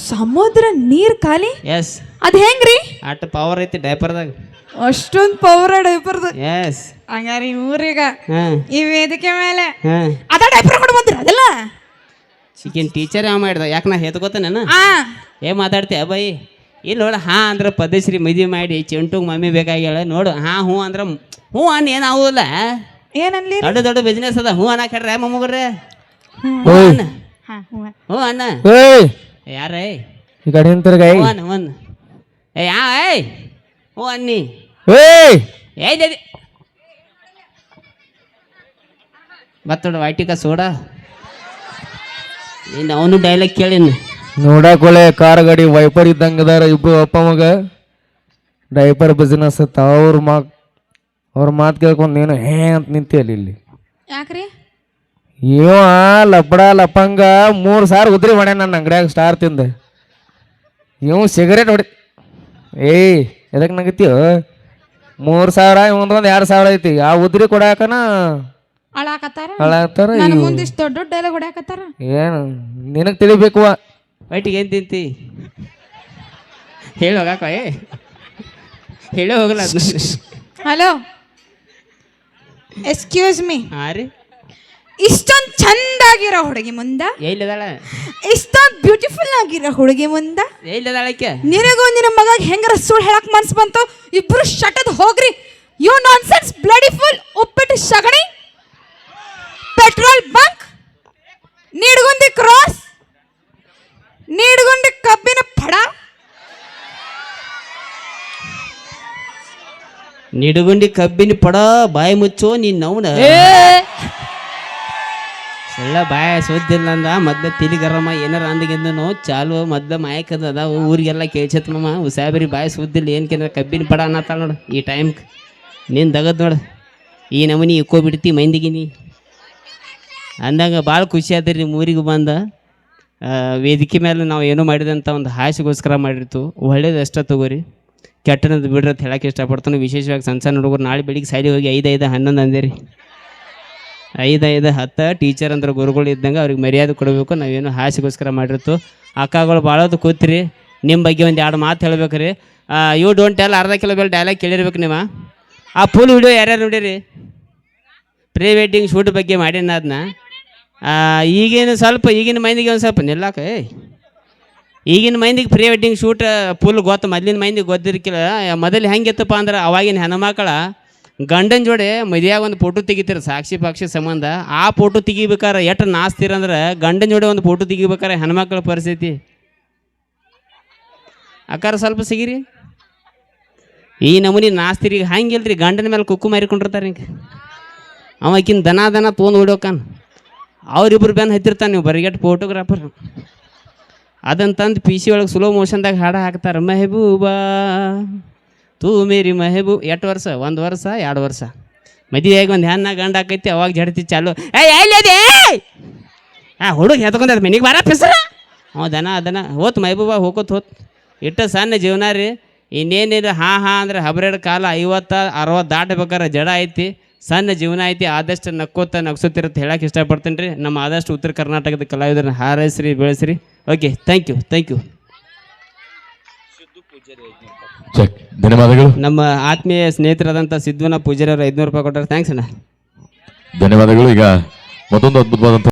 ಸಮುದ್ರ ನೀರ್ ಖಾಲಿ? ಎಸ್ ಅದ್ ಹೆಂಗ್ರಿ? ಅಟ್ ಪವರ್ ಐತಿ ಡೈಪರ್ದಾಗ ಅಷ್ಟೊಂದ್ ಪವರ್ ಡೈಪರ್ದು ಎಸ್ ಹಂಗಾರಿ ಊರಿಗ ಹಾಂ. ಈ ವೇದಿಕೆ ಮೇಲೆ ಹಾಂ. ಅದ ಡೈಪರ್ ಕೊಡ್ ಬಂದ್ರಿ ಅದಲ್ಲ? ಚಿಕನ್ ಟೀಚರ್ ಯಾವ ಮಾಡಿದ? ಯಾಕೆ ನಾ ಹೆತ್ಕೋತಾನೇನ ಏ ಮಾತಾಡ್ತೀಯ ಬೈ ಇಲ್ಲಿ ನೋಡು ಹಾ ಅಂದ್ರೆ ಪದಶ್ರೀ ಮದುವೆ ಮಾಡಿ ಚಿಂಟುಗೆ ಮಮ್ಮಿ ಬೇಕಾಗಿಲ್ಲ ನೋಡು ಹಾ ಹ್ಞೂ ಅಂದ್ರೆ ಹ್ಞೂ ಅನ್ ಏನು ಆಗೋದಿಲ್ಲ ಏನನ್ಲಿ? ದೊಡ್ಡ ದೊಡ್ಡ ಬಿಸ್ನೆಸ್ ಅದ ಹ್ಞೂ ಅನ್ನಕ್ಕೆ ಹೇಳ್ರೆ ಮೊಮ್ಮಗ್ರೆ ಹೂ ಹ್ಞೂ ಅನ್ನ. ಹಾ ಹ್ಞೂ ಹ್ಞೂ ಅನ್ನ. ಏಯ್! ಯಾರೇ ಈ ಕಡೆ ಏ ಯಾವ ಏಯ್. ಹ್ಞೂ ಅನ್ನಿ. ಏಯ್. ಏಯ್ ದದಿ ಬತ್ತೋಡ ವೈಟಿಕ ಸೋಡ. ಇನ್ನು ಅವನು ಡೈಲಾಗ್ ಕೇಳಿನ. ನೋಡಾಕೊಳೆ ಒಳ್ಳೆ ಕಾರ್ ಗಾಡಿ ವೈಪರ್ ಇದ್ದಂಗದಾರ ಇಬ್ರು ಅಪ್ಪ ಮಗ. ಡೈಪರ್ ಬಿಸ್ನೆಸ್ ಅವ್ರ ಮಾತ್ ಅವ್ರ ಮಾತು ಕೇಳ್ಕೊಂಡು ನೀನು ಹೇ ಅಂತ ನಿಂತಿ ಅಲ್ಲಿ ಇಲ್ಲಿ. ಯಾಕ್ರಿ? ಇವ ಲಪ್ಪಡ ಲಪ್ಪಂಗ ಮೂರು ಸಾವಿರ ಉದ್ರಿ ಮಾಡ್ಯಾನ ನನ್ನ ಅಂಗಡಿಯಾಗ ಸ್ಟಾರ್ ತಿಂದ. ಇವ್ ಸಿಗರೇಟ್ ಹೊಡಿ ಏಯ್ ಎದಕ್ಕೆ ನಂಗತ್ತೀವ ಮೂರು ಸಾವಿರ ಇವಂದೊಂದು ಎರಡು ಸಾವಿರ ಐತಿ. ಆ ಉದ್ರಿ ಕೊಡಾಕನ ಅಳಾಕತ್ತಾರ? ಹಾಳಾಗ್ತಾರ ನನ್ನ ಮುಂದಿಷ್ಟು ದೊಡ್ಡ ದೊಡ್ಡ ಡೈಲಾಗ್ ಹೊಡ್ಯಾಕತ್ತಾರ? ಏನು? ನಿನಗೆ ತಿಳಿಬೇಕು ಒಟ್ಟಿಗೆ ಏನು ತಿಂತಿ? ಹೇಳಿ ಹೋಗಾಕ ಏ. ಹೇಳಿ ಹೋಗಲ್ಲ. ಹಲೋ ಎಕ್ಸ್ಕ್ಯೂಸ್ ಮೀ ಹಾಂ ರೀ. ಇಷ್ಟೊಂದು ಚಂದಾಗಿರೋ ಹುಡುಗಿ ಮುಂದ? ಎಲ್ಲಿದಾಳ ಇಷ್ಟೊಂದು ಬ್ಯೂಟಿಫುಲ್ ಆಗಿರೋ ಹುಡುಗಿ ಮುಂದ? ಎಲ್ಲಿದಾಳಕ್ಕೆ ನಿನಗೂ ನಿನ್ನ ಮಗ ಹೆಂಗರ ಸುಳ್ಳು ಹೇಳಕ್ ಮನ್ಸ್ ಬಂತು? ಇಬ್ರು ಶಟದ್ ಹೋಗ್ರಿ. You nonsense bloody fool ಉಪ್ಪಿಟ್ಟು ಸಗಣಿ. Petrol bunk Nidgundi cross Nidgundi ಕಬ್ಬಿನ ಪಡ. ನಿಡುಗುಂಡಿ ಕಬ್ಬಿನ ಪಡ ಬಾಯಿ ಮುಚ್ಚೋ ನೀನ್ ನವ್ನ. ಎಲ್ಲ ಬಾಯ ಸೋದಿಲ್ಲ ಅಂದ ಮೊದ್ಲ ತಿಳಿಗರಮ್ಮ ಗರಮ ಏನಾರ ಅಂದಗಿಂದನು ಚಾಲು, ಮೊದ್ಲ ಮಾಯಕದ ಅದ ಊರಿಗೆಲ್ಲ ಕೇಳ್ಸತ್ ಮಮ್ಮ ಉಸಾಬರಿ ಬಾಯ ಸುದ್ದಿಲ್ಲ ಏನ್ಕೆಂದ್ರೆ ಕಬ್ಬಿನ ಪಡ ಅನ್ನತ್ತಾಳ ನೋಡು ಈ ಟೈಮ್ ನೀನು ದಗದ್ ನೋಡು, ಈ ನಮೂನಿ ಇಕ್ಕೋ ಬಿಡ್ತಿ ಮೈಂದಿಗಿನಿ. ಅಂದಾಗ ಭಾಳ ಖುಷಿ ಆದ್ರಿ ನಿಮ್ಮ ಊರಿಗೆ ಬಂದ. ವೇದಿಕೆ ಮೇಲೆ ನಾವು ಏನೋ ಮಾಡಿದಂಥ ಒಂದು ಹಾಸಿಗೋಸ್ಕರ ಮಾಡಿರ್ತು. ಒಳ್ಳೇದು ಅಷ್ಟೇ ತಗೋರಿ. ಕೆಟ್ಟನದು ಬಿಡ್ರಿ ಅಂತ ಹೇಳಕ್ಕೆ ಇಷ್ಟಪಡ್ತಾನೆ. ವಿಶೇಷವಾಗಿ ಸಣ್ಣ ಸಣ್ಣ ಹುಡುಗರು ನಾಳೆ ಬೆಳಿಗ್ಗೆ ಸಾಲಿ ಹೋಗಿ ಐದು ಐದು, ಹನ್ನೊಂದು ಅಂದೇರಿ. ಐದು ಐದು ಹತ್ತು ಟೀಚರ್ ಅಂದ್ರೆ ಗುರುಗಳು ಇದ್ದಂಗೆ ಅವ್ರಿಗೆ ಮರ್ಯಾದೆ ಕೊಡಬೇಕು. ನಾವೇನು ಹಾಸಿಗೋಸ್ಕರ ಮಾಡಿರ್ತು. ಅಕ್ಕಗಳು ಭಾಳದು ಕೂತ್ರಿ. ನಿಮ್ಮ ಬಗ್ಗೆ ಒಂದು ಎರಡು ಮಾತು ಹೇಳ್ಬೇಕು ರೀ ಯು ಡೋಂಟ್ ಟೆಲ್ ಅರ್ಧ ಕಿಲೋ ಬೆಲ್ ಡೈಲಾಗ್ ಕೇಳಿರ್ಬೇಕು ನೀವು. ಆ ಫುಲ್ ವಿಡಿಯೋ ಯಾರ್ಯಾರು ನೋಡಿರಿ? ಪ್ರೀ ವೆಡ್ಡಿಂಗ್ ಶೂಟ್ ಬಗ್ಗೆ ಮಾಡೀನಿ ಅದನ್ನ ಈಗಿನ ಸ್ವಲ್ಪ, ಈಗಿನ ಮೈಂದಿಗೆ ಒಂದು ಸ್ವಲ್ಪ ನಿಲ್ಲಾಕ ಈಗಿನ ಮೈಂದಿಗೆ ಪ್ರೀ ವೆಡ್ಡಿಂಗ್ ಶೂಟ್ ಫುಲ್ ಗೊತ್ತು, ಮೊದಲಿನ ಮೈಂದಿಗೆ ಗೊತ್ತಿರ್ಕಿಲ್ಲ. ಮೊದಲು ಹೆಂಗಿತ್ತಪ್ಪ ಅಂದ್ರೆ ಅವಾಗಿನ ಹೆಣ್ಮಕ್ಳ ಗಂಡನ ಜೋಡಿ ಮದುವೆಯಾಗ ಒಂದು ಫೋಟೋ ತೆಗಿತೀರ, ಸಾಕ್ಷಿ ಪಾಕ್ಷಿ ಸಂಬಂಧ. ಆ ಫೋಟೋ ತೆಗಿಬೇಕಾರೆ ಎಷ್ಟು ನಾಸ್ತಿರಂದ್ರೆ ಗಂಡನ ಜೋಡಿ ಒಂದು ಫೋಟೋ ತೆಗಿಬೇಕಾರೆ ಹೆಣ್ಮಕ್ಳ ಪರಿಸ್ಥಿತಿ. ಅಕ್ಕಾರ ಸ್ವಲ್ಪ ಸಿಗಿರಿ. ಈ ನಮೂನಿ ನಾಸ್ತಿರಿಗೆ ಹಂಗಿಲ್ರಿ, ಗಂಡನ ಮೇಲೆ ಕುಕ್ಕು ಮಾರಿಕೊಂಡಿರ್ತಾರೆ ಹಿಂಗೆ. ಅವಕಿನ ದನ ದನ ತೊಗೊಂಡು ಹೊಡೋಕನ್ ಅವ್ರಿಬ್ರು ಬೆನ್ ಹತ್ತಿರ್ತಾನೆ ನೀವು ಬರಿಗೆಟ್ ಫೋಟೋಗ್ರಾಫರ್ ಅದನ್ ತಂದು ಪಿ ಸಿ ಒಳಗೆ ಸ್ಲೋ ಮೋಷನ್ದಾಗ ಹಾಡು ಹಾಕ್ತಾರೆ, ಮೆಹಬೂಬಾ. ತೂ ಮೇರಿ ಮೆಹಬೂಬ್ ಎಷ್ಟು ವರ್ಷ? ಒಂದು ವರ್ಷ, ಎರಡು ವರ್ಷ? ಮದುವೆಯಾಗಿ ಒಂದು ಹೆಣ್ಣ ಗಂಡ ಹಾಕೈತಿ ಅವಾಗ ಜಡ್ತಿ ಚಾಲು. ಏ ಎಲ್ಲಿದೆ ಆ, ಹುಡುಗ ಹೆತ್ಕೊಂಡ ಮನೆಗೆ ಬರ ಪಿಸ್ರ? ಹ್ಞೂ, ದನ ಅದನ ಹೋತ್ ಮೆಹಬೂಬಾ ಹೋಗೋತ್ ಹೋತ್. ಇಟ್ಟ ಸಣ್ಣ ಜೀವನ ರೀ. ಇನ್ನೇನಿಲ್ಲ ಹಾಂ ಹಾಂ ಅಂದ್ರೆ ಹಬ್ರೆಡ್ ಕಾಲ ಐವತ್ತು, ಅರವತ್ತು ದಾಟಬೇಕಾರೆ ಜಡ ಐತಿ. ಸಣ್ಣ ಜೀವನ ಐತಿ, ಆದಷ್ಟು ನಕ್ಕೋತ ನಗ್ಸುತ್ತಿರುತ್ತೆ ಹೇಳಕ್ಕೆ ಇಷ್ಟಪಡ್ತೀನಿ ರೀ. ನಮ್ಮ ಆದಷ್ಟು ಉತ್ತರ ಕರ್ನಾಟಕದ ಕಲಾವಿದರನ್ನ ಹಾರೈಸ್ರಿ, ಬೆಳೆಸ್ರಿ. Okay thank you thank you check ಧನ್ಯವಾದಗಳು. ನಮ್ಮ ಆತ್ಮೀಯ ಸ್ನೇಹಿತರಾದಂಥ ಸಿದ್ವನ ಪೂಜಾರಿ ಅವರು ಐದುನೂರು ರೂಪಾಯಿ ಕೊಟ್ಟರೆ. ಥ್ಯಾಂಕ್ಸ್ ಅಣ್ಣ. ಧನ್ಯವಾದಗಳು. ಈಗ ಮತ್ತೊಂದು ಅದ್ಭುತವಾದಂಥ